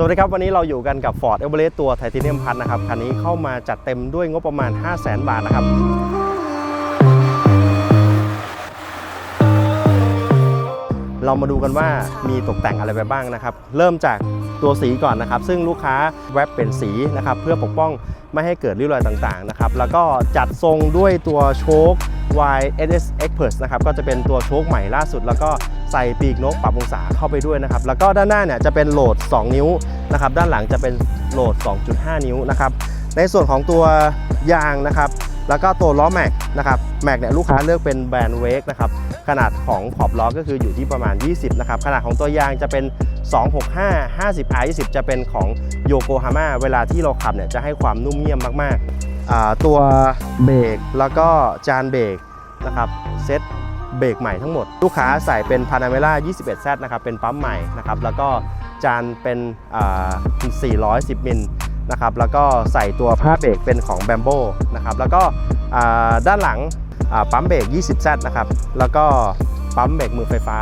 สวัสดีครับวันนี้เราอยู่กันกับ Ford e v e r e s t ตัวไทเทเนียมพัทนะครับคันนี้เข้ามาจัดเต็มด้วยงบประมาณ 5 0 0 0 0 0บาทนะครับเรามาดูกันว่ามีตกแต่งอะไรไปบ้างนะครับ เริ่มจากตัวสีก่อนนะครับ ซึ่งลูกค้าแวบเป็นสีนะครับ เพื่อปกป้องไม่ให้เกิดริ้วรอยต่างๆนะครับ แล้วก็จัดทรงด้วยตัวโชค YSS Expert นะครับก็จะเป็นตัวโชคใหม่ล่าสุด แล้วก็ใส่ปีกนกปรับองศาเข้าไปด้วยนะครับแล้วก็ด้านหน้าเนี่ยจะเป็นโหลด 2 นิ้วนะครับด้านหลังจะเป็นโหลด 2.5 นิ้วนะครับในส่วนของตัวยางนะครับแล้วก็ตัวล้อแม็กนะครับแม็กเนี่ยลูกค้าเลือกเป็นแบรนด์เวกนะครับขนาดของขอบล้อก็คืออยู่ที่ประมาณ 20นะครับขนาดของตัวยางจะเป็น 265 50 R 20 จะเป็นของโยโกฮาม่าเวลาที่เราขับเนี่ยจะให้ความนุ่มเงียบมากๆ ตัวเบรกแล้วก็จานเบรกนะครับเซ็ตเบรกใหม่ทั้งหมด ลูกค้าใส่เป็น Panamera 21Z นะครับเป็นปั๊มใหม่นะครับแล้วก็จานเป็น410 มิลนะครับแล้วก็ใส่ตัวผ้าเบรกเป็นของ b บมโบนะครับแล้วก็ด้านหลังปั๊มเบรก 20Z นะครับแล้วก็ปั๊มเบรกมือไฟฟ้า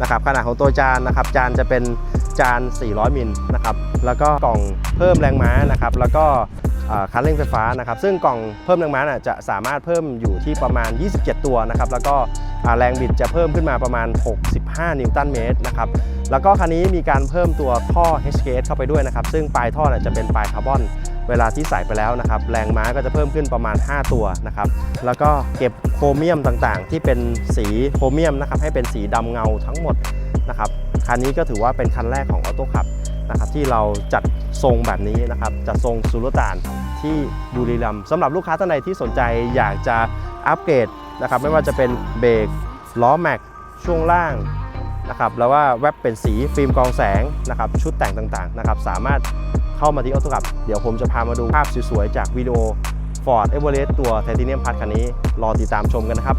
นะครับขนาดของตัวจานนะครับจานจะเป็นจาน 400 มิลนะครับแล้วก็กล่องเพิ่มแรงม้านะครับแล้วก็ คันเร่งไฟฟ้านะครับซึ่งกล่องเพิ่มแรงม้าจะสามารถเพิ่มอยู่ที่ประมาณ 27 ตัวนะครับแล้วก็แรงบิดจะเพิ่มขึ้นมาประมาณ 65 นิวตันเมตรนะครับแล้วก็คันนี้มีการเพิ่มตัวท่อ HKS เข้าไปด้วยนะครับซึ่งปลายท่อจะเป็นปลายคาร์บอนเวลาที่ใส่ไปแล้วนะครับแรงม้าก็จะเพิ่มขึ้นประมาณ 5 ตัวนะครับแล้วก็เก็บโครเมียมต่างๆ ที่เป็นสีโครเมียมนะครับให้เป็นสีดำเงาทั้งหมดนะครับคันนี้ก็ถือว่าเป็นคันแรกของออโต้ขับ นะครับที่เราจัดทรงแบบนี้นะครับจัดทรงซูรุตานที่บุรีรัมย์สำหรับลูกค้าท่านใดที่สนใจอยากจะอัปเกรดนะครับไม่ว่าจะเป็นเบรกล้อแม็กช่วงล่างนะครับแล้วว่าแว็บเป็นสีฟิล์มกองแสงนะครับชุดแต่งต่างๆนะครับสามารถเข้ามาที่ออโต้กับเดี๋ยวผมจะพามาดูภาพสวยๆ จากวิดีโอ Ford Everest ตัว Titanium Plus คันนี้ รอติดตามชมกันนะครับ